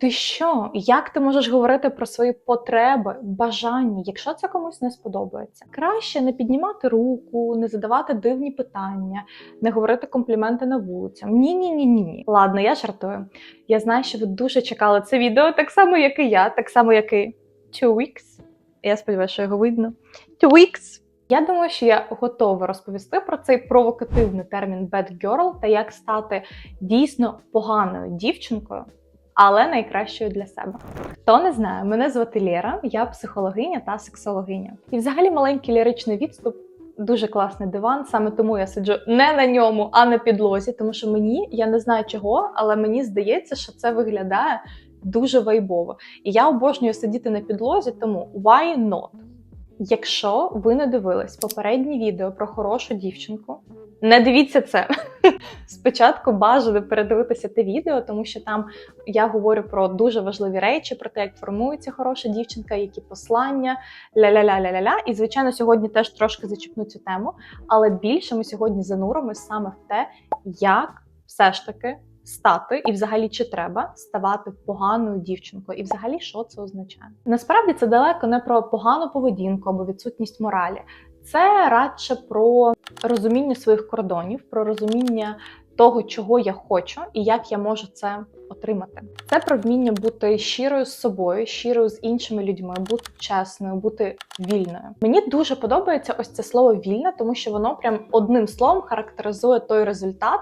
Ти що? Як ти можеш говорити про свої потреби, бажання, якщо це комусь не сподобається? Краще не піднімати руку, не задавати дивні питання, не говорити компліменти на вулицям. Ні, ні, ні, ні, ні. Ладно, я жартую. Я знаю, що ви дуже чекали це відео, так само, як і я, так само, як і Two Weeks. Я сподіваюся, що його видно. Two Weeks. Я думаю, що я готова розповісти про цей провокативний термін bad girl та як стати дійсно поганою дівчинкою, але найкращою для себе. Хто не знає, мене звати Лєра, я психологиня та сексологиня. І взагалі маленький ліричний відступ. Дуже класний диван, саме тому я сиджу не на ньому, а на підлозі, тому що мені я не знаю чого, але мені здається, що це виглядає дуже вайбово. І я обожнюю сидіти на підлозі, тому why not? Якщо ви не дивились попереднє відео про хорошу дівчинку, не дивіться це. Спочатку бажано передивитися те відео, тому що там я говорю про дуже важливі речі, про те, як формується хороша дівчинка, які послання, ля-ля-ля-ля-ля-ля. І, звичайно, сьогодні теж трошки зачіпну цю тему, але більше ми сьогодні зануримось саме в те, як все ж таки стати, і взагалі чи треба ставати поганою дівчинкою, і взагалі що це означає. Насправді це далеко не про погану поведінку або відсутність моралі. Це радше про розуміння своїх кордонів, про розуміння того, чого я хочу і як я можу це отримати. Це про вміння бути щирою з собою, щирою з іншими людьми, бути чесною, бути вільною. Мені дуже подобається ось це слово вільна, тому що воно прям одним словом характеризує той результат,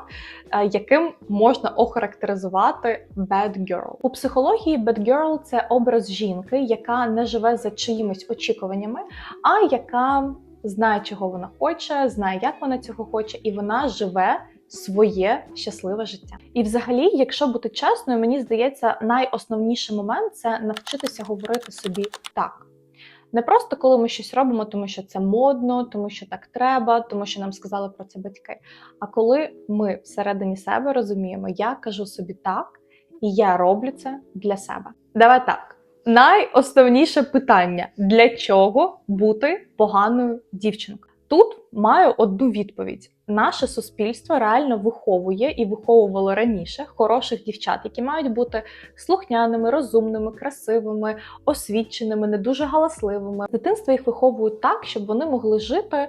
е, яким можна охарактеризувати bad girl. У психології bad girl – це образ жінки, яка не живе за чиїмись очікуваннями, а яка знає, чого вона хоче, знає, як вона цього хоче, і вона живе своє щасливе життя. І, взагалі, якщо бути чесною, мені здається, найосновніший момент це навчитися говорити собі так. Не просто коли ми щось робимо, тому що це модно, тому що так треба, тому що нам сказали про це батьки. А коли ми всередині себе розуміємо, я кажу собі так, і я роблю це для себе. Давай так. Найосновніше питання: для чого бути поганою дівчинкою? Тут маю одну відповідь: наше суспільство реально виховує і виховувало раніше хороших дівчат, які мають бути слухняними, розумними, красивими, освіченими, не дуже галасливими. Дитинство їх виховують так, щоб вони могли жити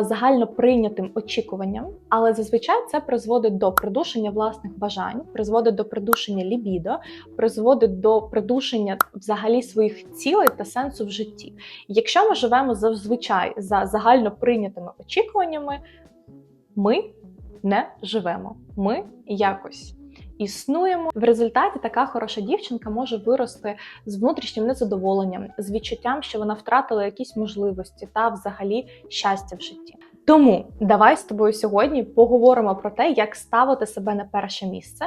загально прийнятим очікуванням, але зазвичай це призводить до придушення власних бажань, призводить до придушення лібідо, призводить до придушення взагалі своїх цілей та сенсу в житті. Якщо ми живемо зазвичай за загально прийнятими очікуваннями, ми не живемо. Ми якось існуємо. В результаті така хороша дівчинка може вирости з внутрішнім незадоволенням, з відчуттям, що вона втратила якісь можливості та взагалі щастя в житті. Тому давай з тобою сьогодні поговоримо про те, як ставити себе на перше місце.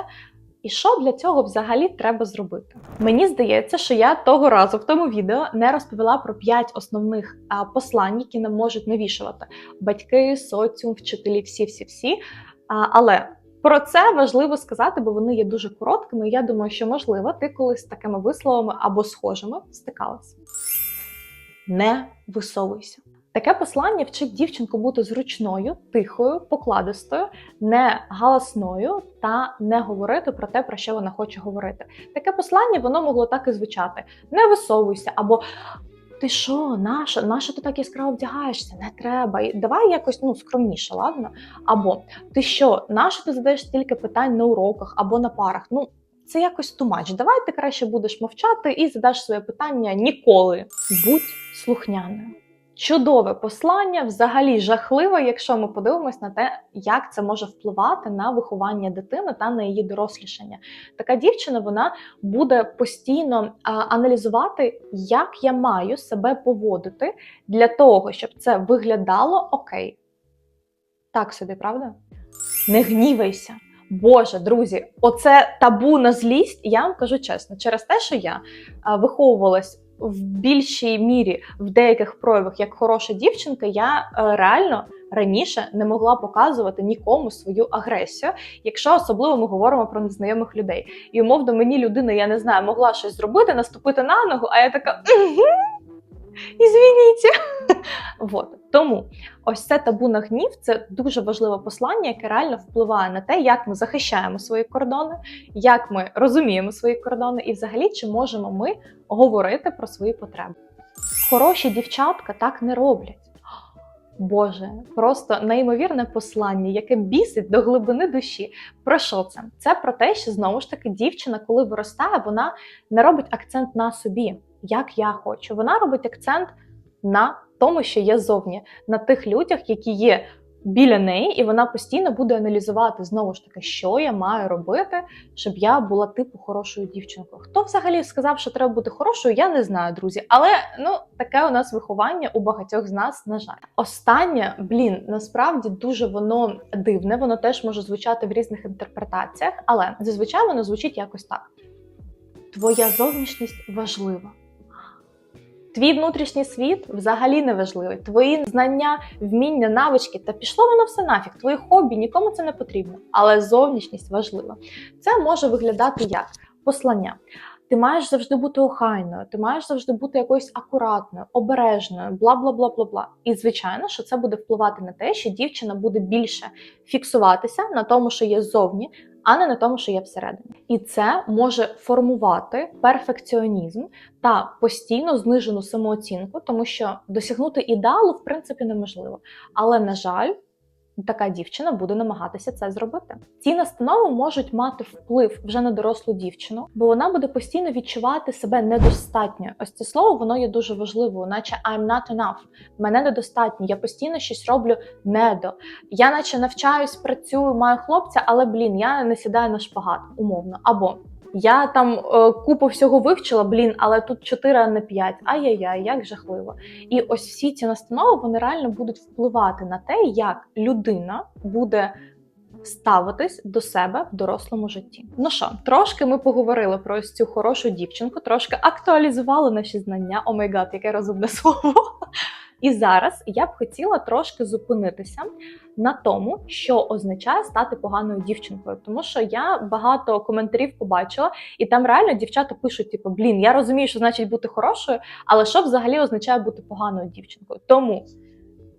І що для цього взагалі треба зробити? Мені здається, що я того разу в тому відео не розповіла про п'ять основних послань, які нам можуть навішувати батьки, соціум, вчителі, всі, всі, всі. Але про це важливо сказати, бо вони є дуже короткими. Я думаю, що можливо ти колись з такими висловами або схожими стикалась. Не висовуйся. Таке послання вчить дівчинку бути зручною, тихою, покладистою, не галасною та не говорити про те, про що вона хоче говорити. Таке послання воно могло так і звучати: не висовуйся або. Ти що, наша, наша ти так яскраво вдягаєшся? Не треба. Давай якось ну скромніше, ладно? Або ти що, наша ти задаєш стільки питань на уроках або на парах? Ну це якось тумач. Давай ти краще будеш мовчати і задаш своє питання ніколи. Будь слухняною. Чудове послання, взагалі жахливе, якщо ми подивимось на те, як це може впливати на виховання дитини та на її дорослішання. Така дівчина вона буде постійно а, аналізувати, як я маю себе поводити для того, щоб це виглядало окей. Так собі, правда? Не гнівайся. Боже, друзі, оце табу на злість, я вам кажу чесно, через те, що я виховувалась в більшій мірі в деяких проявах як хороша дівчинка, я е, реально раніше не могла показувати нікому свою агресію, якщо особливо ми говоримо про незнайомих людей. І умовно мені людина, я не знаю, могла щось зробити, наступити на ногу, а я така. Ізвініть. Вот. Тому ось це табу на гнів це дуже важливе послання, яке реально впливає на те, як ми захищаємо свої кордони, як ми розуміємо свої кордони, і взагалі чи можемо ми говорити про свої потреби. Хороші дівчатка так не роблять. Боже, просто неймовірне послання, яке бісить до глибини душі. Про що це? Це про те, що знову ж таки дівчина, коли виростає, вона не робить акцент на собі, як я хочу. Вона робить акцент на тому, що є зовні, на тих людях, які є біля неї, і вона постійно буде аналізувати знову ж таки, що я маю робити, щоб я була типу хорошою дівчинкою. Хто взагалі сказав, що треба бути хорошою, я не знаю, друзі. Але ну таке у нас виховання у багатьох з нас, на жаль. Останнє, блін, насправді дуже воно дивне, воно теж може звучати в різних інтерпретаціях, але зазвичай воно звучить якось так: твоя зовнішність важлива. Твій внутрішній світ взагалі не важливий. Твої знання, вміння, навички та пішло воно все нафіг. Твої хобі нікому це не потрібно. Але зовнішність важлива. Це може виглядати як послання. Ти маєш завжди бути охайною, ти маєш завжди бути якоюсь акуратною, обережною, бла бла бла бла бла. І звичайно, що це буде впливати на те, що дівчина буде більше фіксуватися на тому, що є ззовні, а не на тому, що є всередині. І це може формувати перфекціонізм та постійно знижену самооцінку, тому що досягнути ідеалу в принципі неможливо. Але на жаль. Така дівчина буде намагатися це зробити. Ці настанови можуть мати вплив вже на дорослу дівчину, бо вона буде постійно відчувати себе недостатньо. Ось це слово воно є дуже важливою, наче I'm not enough, мене недостатньо. Я постійно щось роблю недо. Я, наче навчаюсь, працюю, маю хлопця, але блін, я не сідаю на шпагат, умовно. Або я там е, купу всього вивчила, блін, але тут 4, а не 5. Ай-яй-яй, як жахливо. І ось всі ці настанови вони реально будуть впливати на те, як людина буде ставитись до себе в дорослому житті. Ну що, трошки ми поговорили про ось цю хорошу дівчинку, трошки актуалізували наші знання. О май гад, яке розумне слово. І зараз я б хотіла трошки зупинитися на тому, що означає стати поганою дівчинкою, тому що я багато коментарів побачила, і там реально дівчата пишуть: типу, блін, я розумію, що значить бути хорошою, але що взагалі означає бути поганою дівчинкою? Тому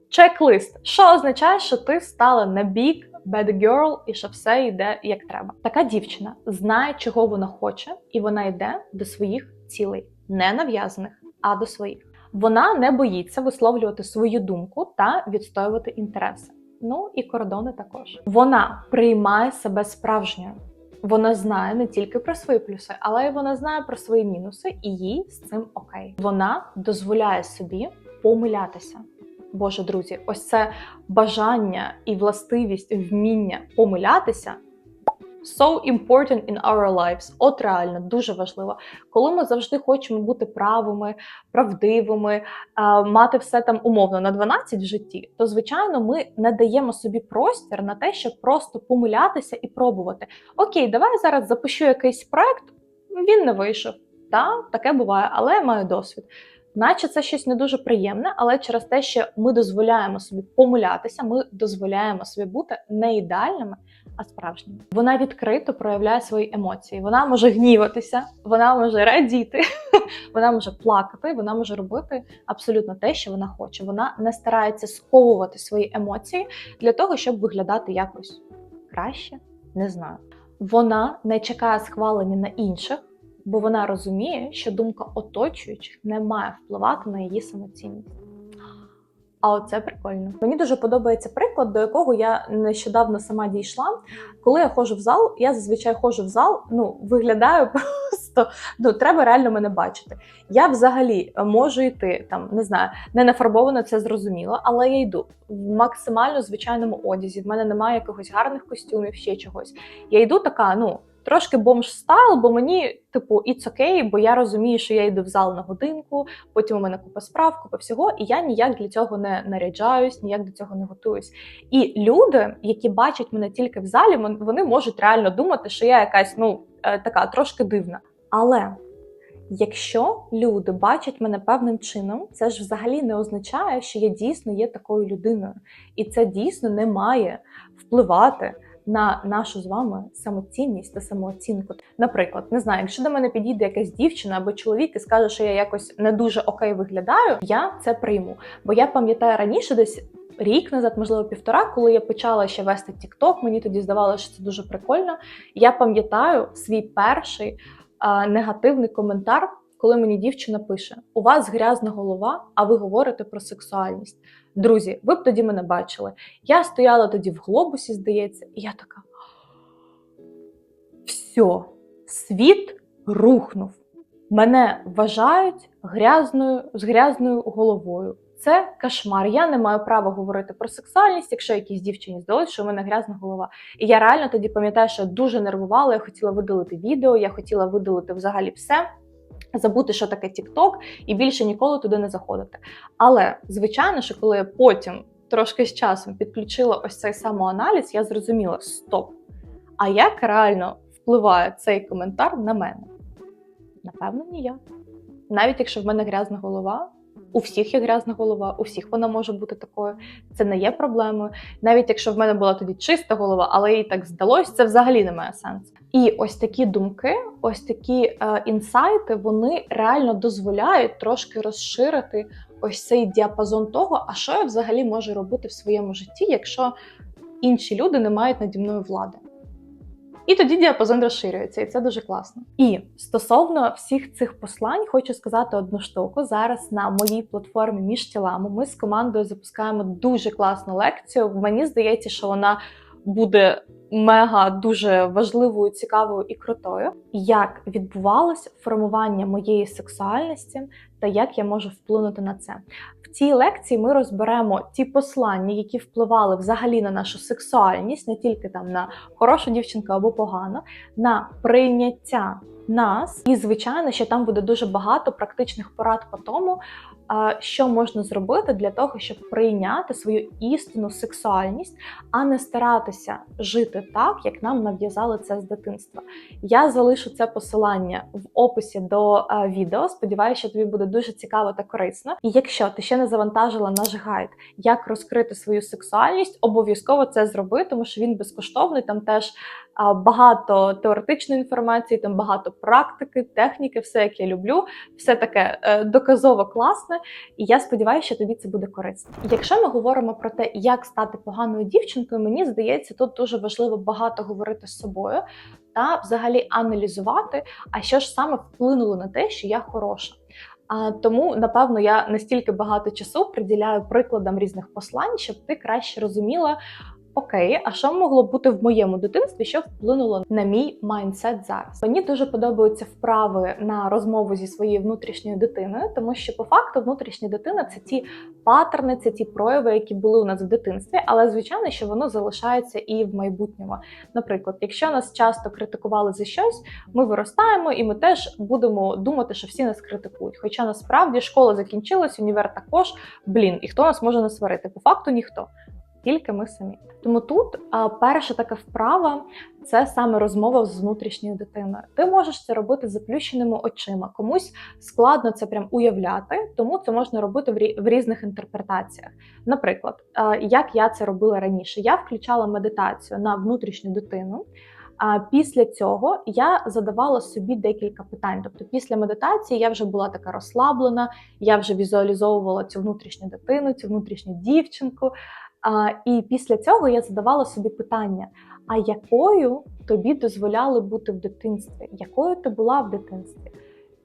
чек-лист, що означає, що ти стала на бік bad girl і що все йде як треба. Така дівчина знає, чого вона хоче, і вона йде до своїх цілей, не нав'язаних, а до своїх. Вона не боїться висловлювати свою думку та відстоювати інтереси. Ну і кордони також. Вона приймає себе справжньою. Вона знає не тільки про свої плюси, але й вона знає про свої мінуси, і їй з цим окей. Вона дозволяє собі помилятися. Боже, друзі, ось це бажання і властивість вміння помилятися so important in our lives. От реально дуже важливо. Коли ми завжди хочемо бути правими, правдивими, мати все там умовно на 12 в житті, то звичайно ми не даємо собі простір на те, щоб просто помилятися і пробувати. Окей, давай зараз запущу якийсь проект. Він не вийшов. Та таке буває, але я маю досвід. Наче це щось не дуже приємне, але через те, що ми дозволяємо собі помилятися, ми дозволяємо собі бути не ідеальними, а справжніми. Вона відкрито проявляє свої емоції. Вона може гніватися, вона може радіти, вона може плакати, вона може робити абсолютно те, що вона хоче. Вона не старається сховувати свої емоції для того, щоб виглядати якось краще. Не знаю. Вона не чекає схвалення на інших бо вона розуміє, що думка оточуючих не має впливати на її самоцінність. А оце прикольно. Мені дуже подобається приклад, до якого я нещодавно сама дійшла. Коли я ходжу в зал, я зазвичай ходжу в зал, ну виглядаю просто ну треба реально мене бачити. Я взагалі можу йти там, не знаю, не нафарбовано, це зрозуміло, але я йду в максимально звичайному одязі. В мене немає якихось гарних костюмів, ще чогось. Я йду така, ну. Трошки бомж стайл, бо мені, типу, it's okay, бо я розумію, що я йду в зал на годинку, потім у мене купа справ, купа всього, і я ніяк для цього не наряджаюсь, ніяк до цього не готуюсь. І люди, які бачать мене тільки в залі, вони можуть реально думати, що я якась ну е, така трошки дивна. Але якщо люди бачать мене певним чином, це ж взагалі не означає, що я дійсно є такою людиною, і це дійсно не має впливати на нашу з вами самоцінність та самооцінку. Наприклад, не знаю, якщо до мене підійде якась дівчина або чоловік і скаже, що я якось не дуже окей виглядаю, я це прийму. Бо я пам'ятаю раніше десь. Рік назад, можливо, півтора, коли я почала ще вести TikTok, мені тоді здавалося, що це дуже прикольно. Я пам'ятаю свій перший а, негативний коментар, коли мені дівчина пише: У вас грязна голова, а ви говорите про сексуальність. Друзі, ви б тоді мене бачили. Я стояла тоді в глобусі, здається, і я така. Все, світ рухнув. Мене вважають грязною з грязною головою. Це кошмар. Я не маю права говорити про сексуальність, якщо якійсь дівчині здалося, що в мене грязна голова. І я реально тоді пам'ятаю, що дуже нервувала. Я хотіла видалити відео, я хотіла видалити взагалі все, забути, що таке TikTok, і більше ніколи туди не заходити. Але звичайно, що коли я потім трошки з часом підключила ось цей самоаналіз, я зрозуміла: стоп! А як реально впливає цей коментар на мене? Напевно, ніяк. Навіть якщо в мене грязна голова. У всіх є грязна голова, у всіх вона може бути такою. Це не є проблемою. Навіть якщо в мене була тоді чиста голова, але їй так здалось, це взагалі не має сенсу. І ось такі думки, ось такі е, інсайти, вони реально дозволяють трошки розширити ось цей діапазон того, а що я взагалі можу робити в своєму житті, якщо інші люди не мають наді мною влади. І тоді діапазон розширюється, і це дуже класно. І стосовно всіх цих послань, хочу сказати одну штуку. Зараз на моїй платформі між тілами ми з командою запускаємо дуже класну лекцію. Мені здається, що вона буде мега дуже важливою, цікавою і крутою. Як відбувалось формування моєї сексуальності та як я можу вплинути на це. В цій лекції ми розберемо ті послання, які впливали взагалі на нашу сексуальність, не тільки там на хорошу дівчинку або погано, на прийняття нас. І, звичайно, що там буде дуже багато практичних порад по тому, що можна зробити для того, щоб прийняти свою істинну сексуальність, а не старатися жити так, як нам нав'язали це з дитинства. Я залишу це посилання в описі до відео. Сподіваюся, що тобі буде дуже цікаво та корисно. І якщо ти ще не завантажила наш гайд, як розкрити свою сексуальність, обов'язково це зроби, тому що він безкоштовний. Там теж багато теоретичної інформації, там багато практики, техніки, все як я люблю, все таке е, доказово класне. І я сподіваюся, що тобі це буде корисно. Якщо ми говоримо про те, як стати поганою дівчинкою, мені здається, тут дуже важливо багато говорити з собою та взагалі аналізувати, а що ж саме вплинуло на те, що я хороша. А тому, напевно, я настільки багато часу приділяю прикладам різних послань, щоб ти краще розуміла, Окей, а що могло бути в моєму дитинстві, що вплинуло на мій майндсет зараз? Мені дуже подобаються вправи на розмову зі своєю внутрішньою дитиною, тому що по факту внутрішня дитина це ті паттерни, це ті прояви, які були у нас в дитинстві, але звичайно, що воно залишається і в майбутньому. Наприклад, якщо нас часто критикували за щось, ми виростаємо і ми теж будемо думати, що всі нас критикують. Хоча насправді школа закінчилась, універ також блін, і хто нас може насварити? По факту ніхто тільки ми самі. Тому тут перша така вправа це саме розмова з внутрішньою дитиною. Ти можеш це робити заплющеними очима. Комусь складно це прям уявляти, тому це можна робити в, рі в різних інтерпретаціях. Наприклад, як я це робила раніше, я включала медитацію на внутрішню дитину. А після цього я задавала собі декілька питань. Тобто, після медитації я вже була така розслаблена, я вже візуалізовувала цю внутрішню дитину, цю внутрішню дівчинку. А, І після цього я задавала собі питання: а якою тобі дозволяли бути в дитинстві? Якою ти була в дитинстві?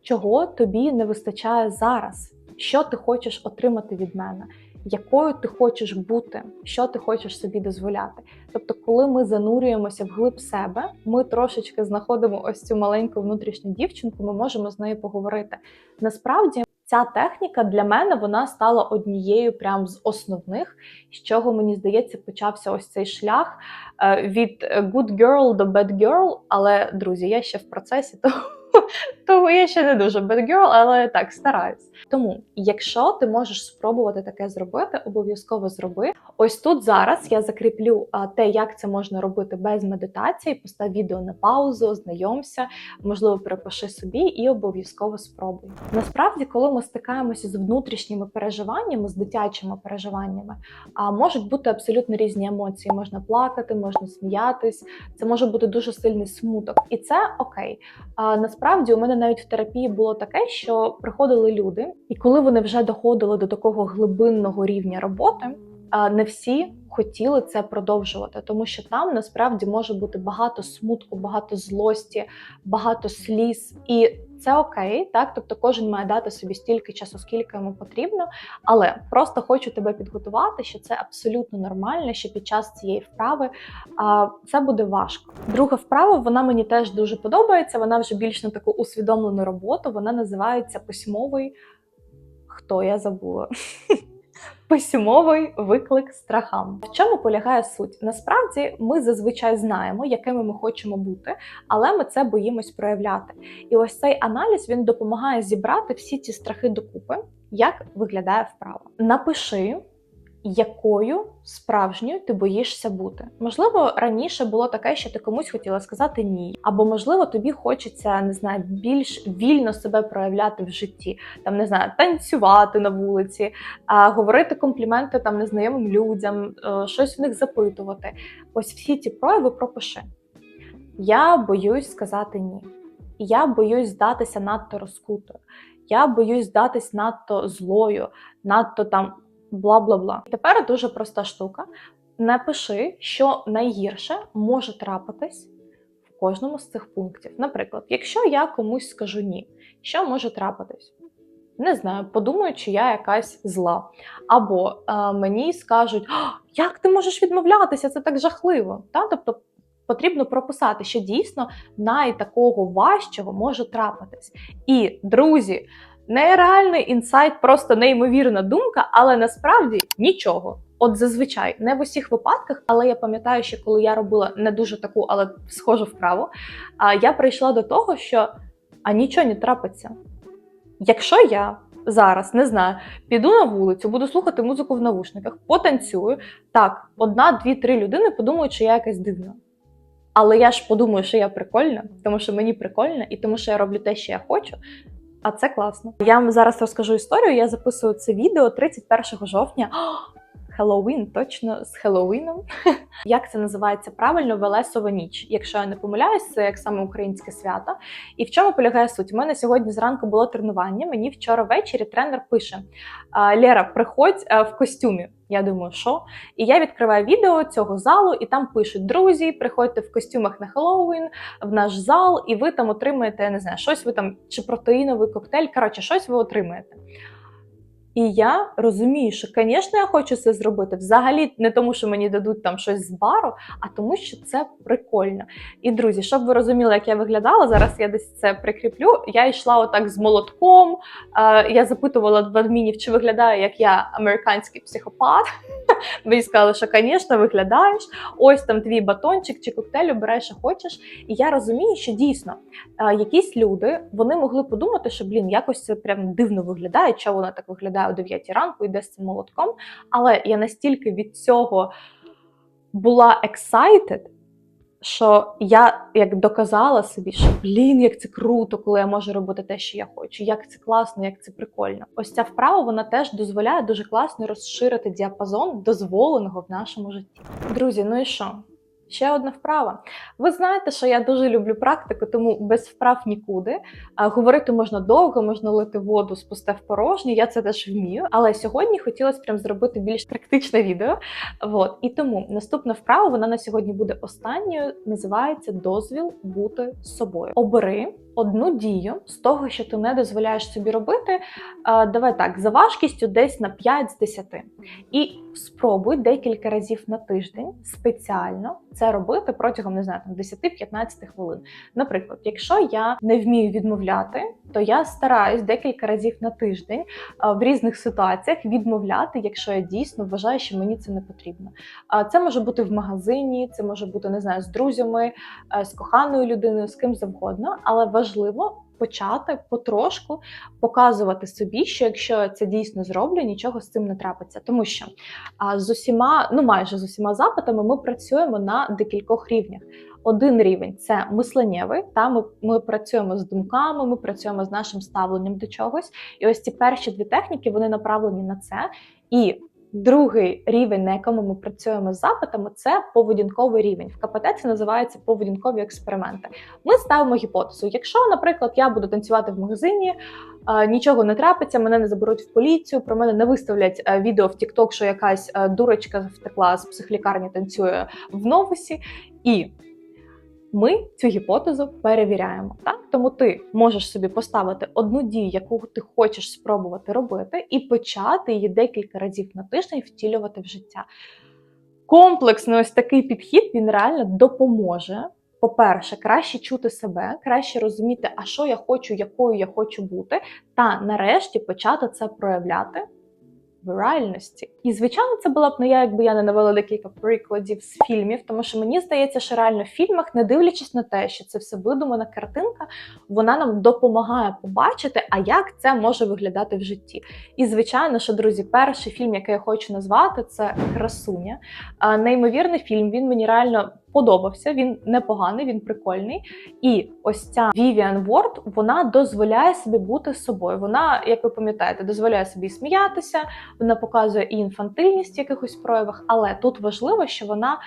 Чого тобі не вистачає зараз? Що ти хочеш отримати від мене? Якою ти хочеш бути, що ти хочеш собі дозволяти? Тобто, коли ми занурюємося в глиб себе, ми трошечки знаходимо ось цю маленьку внутрішню дівчинку, ми можемо з нею поговорити. Насправді Ця техніка для мене вона стала однією прям з основних, з чого мені здається, почався ось цей шлях е, від good girl до bad girl. Але друзі, я ще в процесі, тому Тому я ще не дуже bad girl, але так стараюсь. Тому, якщо ти можеш спробувати таке зробити, обов'язково зроби. Ось тут зараз я закріплю те, як це можна робити без медитації. Постав відео на паузу, ознайомся, можливо, перепиши собі і обов'язково спробуй. Насправді, коли ми стикаємося з внутрішніми переживаннями, з дитячими переживаннями, а можуть бути абсолютно різні емоції. Можна плакати, можна сміятись, це може бути дуже сильний смуток, і це окей. А насправді у мене навіть в терапії було таке, що приходили люди, і коли вони вже доходили до такого глибинного рівня роботи, не всі хотіли це продовжувати, тому що там насправді може бути багато смутку, багато злості, багато сліз, і це окей, так тобто кожен має дати собі стільки часу, скільки йому потрібно. Але просто хочу тебе підготувати, що це абсолютно нормально, що під час цієї вправи а, це буде важко. Друга вправа вона мені теж дуже подобається. Вона вже більш на таку усвідомлену роботу. Вона називається письмовий. Хто я забула? Письмовий виклик страхам. В чому полягає суть? Насправді ми зазвичай знаємо, якими ми хочемо бути, але ми це боїмось проявляти. І ось цей аналіз він допомагає зібрати всі ці страхи докупи, як виглядає вправа. Напиши. Якою справжньою ти боїшся бути? Можливо, раніше було таке, що ти комусь хотіла сказати ні, або можливо тобі хочеться не знаю, більш вільно себе проявляти в житті, там не знаю, танцювати на вулиці, а, говорити компліменти там незнайомим людям, е, щось в них запитувати. Ось всі ці прояви пропиши. Я боюсь сказати ні. Я боюсь здатися надто розкутою. Я боюсь здатись надто злою, надто там бла бла бла. Тепер дуже проста штука. Напиши, що найгірше може трапитись в кожному з цих пунктів. Наприклад, якщо я комусь скажу ні, що може трапитись? Не знаю, подумають, що я якась зла. Або е, мені скажуть, як ти можеш відмовлятися, це так жахливо. Та? Тобто потрібно прописати, що дійсно найтакого важчого може трапитись. І, друзі, нереальний інсайт, просто неймовірна думка, але насправді нічого. От зазвичай не в усіх випадках, але я пам'ятаю, що коли я робила не дуже таку, але схожу вправу, я прийшла до того, що а нічого не трапиться. Якщо я зараз не знаю, піду на вулицю, буду слухати музику в навушниках, потанцюю, так, одна, дві, три людини подумають, що я якась дивна. Але я ж подумаю, що я прикольна, тому що мені прикольно, і тому що я роблю те, що я хочу. А це класно. Я вам зараз розкажу історію. Я записую це відео 31 жовтня. Хеллоуін, точно з Хеллоуіном. Як це називається правильно? Велесова ніч. Якщо я не помиляюсь, це як саме українське свято. І в чому полягає суть? У мене сьогодні зранку було тренування. Мені вчора ввечері тренер пише: Лера, приходь е, в костюмі. Я думаю, що? І я відкриваю відео цього залу, і там пишуть: друзі, приходьте в костюмах на Хеллоуін в наш зал, і ви там отримаєте, я не знаю, щось ви там чи протеїновий коктейль. Коротше, щось ви отримаєте. І я розумію, що, звісно, я хочу це зробити. Взагалі, не тому, що мені дадуть там щось з бару, а тому, що це прикольно. І друзі, щоб ви розуміли, як я виглядала, зараз я десь це прикріплю. Я йшла отак з молотком. Е, я запитувала в адмінів, чи виглядаю як я американський психопат. Мені сказали, що, звісно, виглядаєш. Ось там твій батончик чи коктейль, обирай, що хочеш. І я розумію, що дійсно е, якісь люди вони могли подумати, що блін, якось це прям дивно виглядає, чого вона так виглядає о 9 ранку, йде з цим молотком. Але я настільки від цього була excited, що я як доказала собі, що блін, як це круто, коли я можу робити те, що я хочу, як це класно, як це прикольно. Ось ця вправа вона теж дозволяє дуже класно розширити діапазон дозволеного в нашому житті. Друзі, ну і що? Ще одна вправа. Ви знаєте, що я дуже люблю практику, тому без вправ нікуди. Говорити можна довго, можна лити воду з пусте в порожнє, я це теж вмію. Але сьогодні хотілося прям зробити більш практичне відео. Вот. І тому наступна вправа вона на сьогодні буде останньою. Називається дозвіл бути собою. Обери одну дію з того, що ти не дозволяєш собі робити. Давай так, за важкістю десь на 5 з 10. І спробуй декілька разів на тиждень спеціально це робити протягом не знаю, там 10-15 хвилин. Наприклад, якщо я не вмію відмовляти, то я стараюсь декілька разів на тиждень в різних ситуаціях відмовляти, якщо я дійсно вважаю, що мені це не потрібно. А це може бути в магазині, це може бути не знаю, з друзями, е, з коханою людиною, з ким завгодно, але важливо. Почати потрошку показувати собі, що якщо я це дійсно зроблю, нічого з цим не трапиться. Тому що з усіма, ну майже з усіма запитами, ми працюємо на декількох рівнях. Один рівень це мисленнєвий, та ми, ми працюємо з думками, ми працюємо з нашим ставленням до чогось. І ось ці перші дві техніки вони направлені на це. І другий рівень, на якому ми працюємо з запитами, це поведінковий рівень. В КПТ це називається поведінкові експерименти. Ми ставимо гіпотезу. Якщо, наприклад, я буду танцювати в магазині, нічого не трапиться, мене не заберуть в поліцію, про мене не виставлять е, відео в TikTok, що якась е, дурочка втекла з психлікарні, танцює в новосі. І ми цю гіпотезу перевіряємо. Так? Тому ти можеш собі поставити одну дію, яку ти хочеш спробувати робити, і почати її декілька разів на тиждень втілювати в життя. Комплексний ось такий підхід він реально допоможе. По-перше, краще чути себе, краще розуміти, а що я хочу, якою я хочу бути, та нарешті почати це проявляти в реальності. І звичайно, це була б не я, якби я не навела декілька прикладів з фільмів, тому що мені здається, що реально в фільмах, не дивлячись на те, що це все видумана картинка, вона нам допомагає побачити, а як це може виглядати в житті. І звичайно, що друзі, перший фільм, який я хочу назвати, це Красуня. Неймовірний фільм. Він мені реально. Подобався, він непоганий, він прикольний. І ось ця Vivian Ward, вона дозволяє собі бути собою. Вона, як ви пам'ятаєте, дозволяє собі сміятися, вона показує і інфантильність в якихось проявах, але тут важливо, що вона,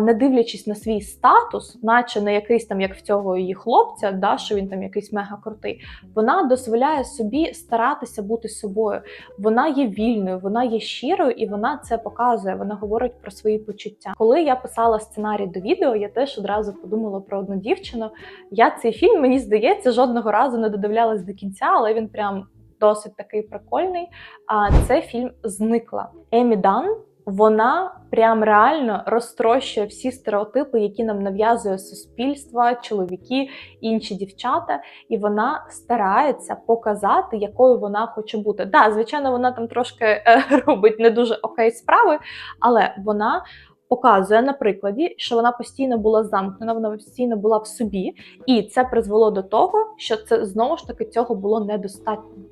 не дивлячись на свій статус, наче не якийсь там, як в цього її хлопця, да, що він там якийсь мега крутий, вона дозволяє собі старатися бути собою. Вона є вільною, вона є щирою, і вона це показує. Вона говорить про свої почуття. Коли я писала сценарій до відео, я теж одразу подумала про одну дівчину. Я цей фільм, мені здається, жодного разу не додивлялась до кінця, але він прям досить такий прикольний. А це фільм Зникла. Емі Дан. Вона прям реально розтрощує всі стереотипи, які нам нав'язує суспільство, чоловіки, інші дівчата, і вона старається показати, якою вона хоче бути. Да, звичайно, вона там трошки е, робить не дуже окей справи, але вона показує на прикладі, що вона постійно була замкнена, вона постійно була в собі, і це призвело до того, що це знову ж таки цього було недостатньо.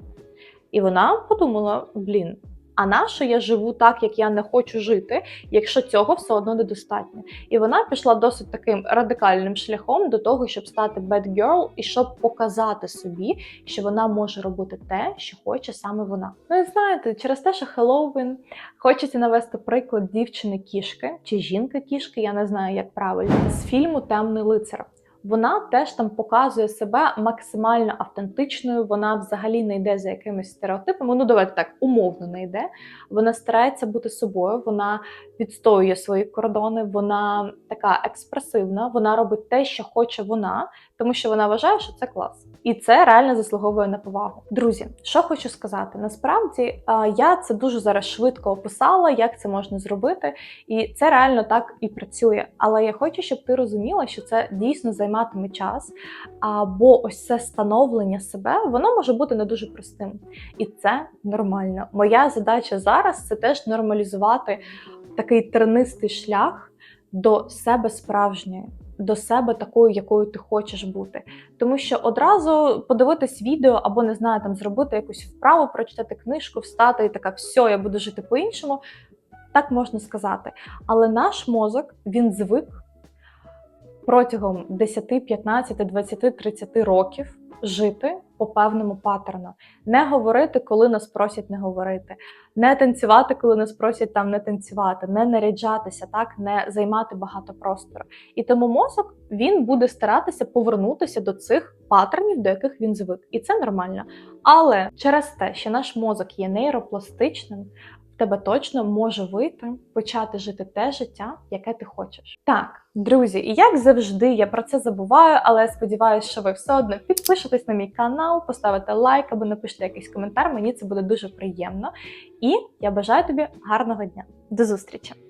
І вона подумала: блін. А на що я живу так, як я не хочу жити, якщо цього все одно недостатньо? І вона пішла досить таким радикальним шляхом до того, щоб стати bad girl і щоб показати собі, що вона може робити те, що хоче саме вона. Ну і знаєте, через те, що Хеллоуін, хочеться навести приклад дівчини-кішки чи жінки-кішки, я не знаю, як правильно, з фільму Темний лицар. Вона теж там показує себе максимально автентичною. Вона взагалі не йде за якимись стереотипами. Ну, давайте так, умовно не йде. Вона старається бути собою, вона відстоює свої кордони, вона така експресивна, вона робить те, що хоче вона, тому що вона вважає, що це клас. І це реально заслуговує на повагу. Друзі, що хочу сказати, насправді я це дуже зараз швидко описала, як це можна зробити, і це реально так і працює. Але я хочу, щоб ти розуміла, що це дійсно займатиме час. Бо ось це становлення себе, воно може бути не дуже простим. І це нормально. Моя задача зараз це теж нормалізувати такий тернистий шлях до себе справжньої до себе такою, якою ти хочеш бути. Тому що одразу подивитись відео або не знаю, там зробити якусь вправу, прочитати книжку, встати і така, все, я буду жити по-іншому. Так можна сказати. Але наш мозок він звик протягом 10, 15, 20, 30 років жити по певному паттерну, не говорити, коли нас просять не говорити, не танцювати, коли нас просять там не танцювати, не наряджатися, так? Не займати багато простору. І тому мозок він буде старатися повернутися до цих паттернів, до яких він звик, і це нормально. Але через те, що наш мозок є нейропластичним, тебе точно може вийти почати жити те життя, яке ти хочеш. Так, друзі, і як завжди, я про це забуваю, але сподіваюся, що ви все одно підпишетесь на мій канал, поставите лайк або напишете якийсь коментар. Мені це буде дуже приємно. І я бажаю тобі гарного дня. До зустрічі!